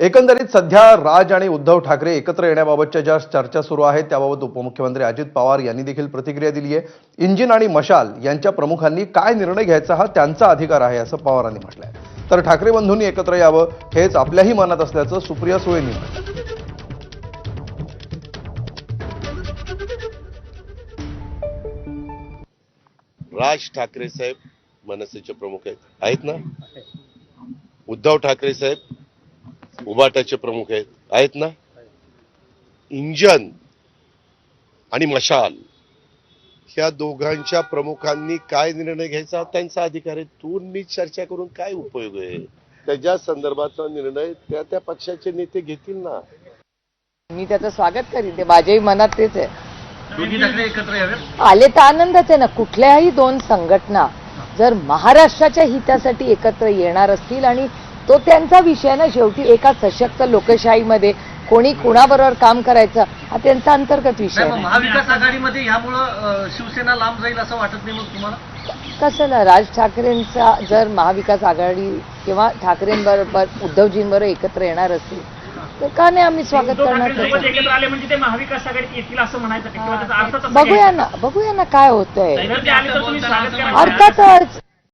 एकंदरीत सध्या राज आणि उद्धव ठाकरे एकत्र येण्याबाबतच्या ज्या चर्चा सुरू आहेत त्याबाबत उपमुख्यमंत्री अजित पवार यांनी देखील प्रतिक्रिया दिली आहे. इंजिन आणि मशाल यांच्या प्रमुखांनी काय निर्णय घ्यायचा हा त्यांचा अधिकार आहे असं पवारांनी म्हटलंय. तर ठाकरे बंधूंनी एकत्र यावं हेच आपल्याही मनात असल्याचं सुप्रिया सुळेंनी म्हटलं राज ठाकरे साहेब मनसेचे प्रमुख आहेत. आहेत ना? उद्धव ठाकरे साहेब उबाटाचे प्रमुख आहेत. आहेत ना? इंजन आणि मशाल. ह्या दोघांच्या प्रमुखांनी काय निर्णय घ्यायचा? त्यांचा अधिकार आहे. तू नीट चर्चा करून काय उपयोग आहे? त्याच्या संदर्भातला निर्णय त्या त्या पक्षाचे नेते घेतील ना? मी त्याचं स्वागत करीन. ते माझ्याही मनात तेच आहे. आले तर आनंदच आहे ना. कुठल्याही दोन संघटना जर महाराष्ट्राच्या हितासाठी एकत्र येणार असतील आणि तो त्यांचा विषय ना शेवटी एका सशक्त लोकशाहीमध्ये कोणी कुणाबरोबर काम करायचं हा त्यांचा अंतर्गत विषय आहे महाविकास आघाडीमध्ये ह्यामुळं अं, शिवसेना लांब जाईल असं वाटत नाही मग तुम्हाला कसं ना राज ठाकरेंचा जर महाविकास आघाडी किंवा ठाकरेंबरोबर उद्धवजींबरोबर एकत्र येणार असतील तर का नाही आम्ही स्वागत उद्धव करणार त्याचं? एकत्र आले म्हणजे ते महाविकास आघाडीत येतील असं म्हणायचं का? किंवा त्याचा अर्थ तसा बघूया? ना बघूया ना काय होतंय जर ते आले तर तुम्ही स्वागत करा अर्थातच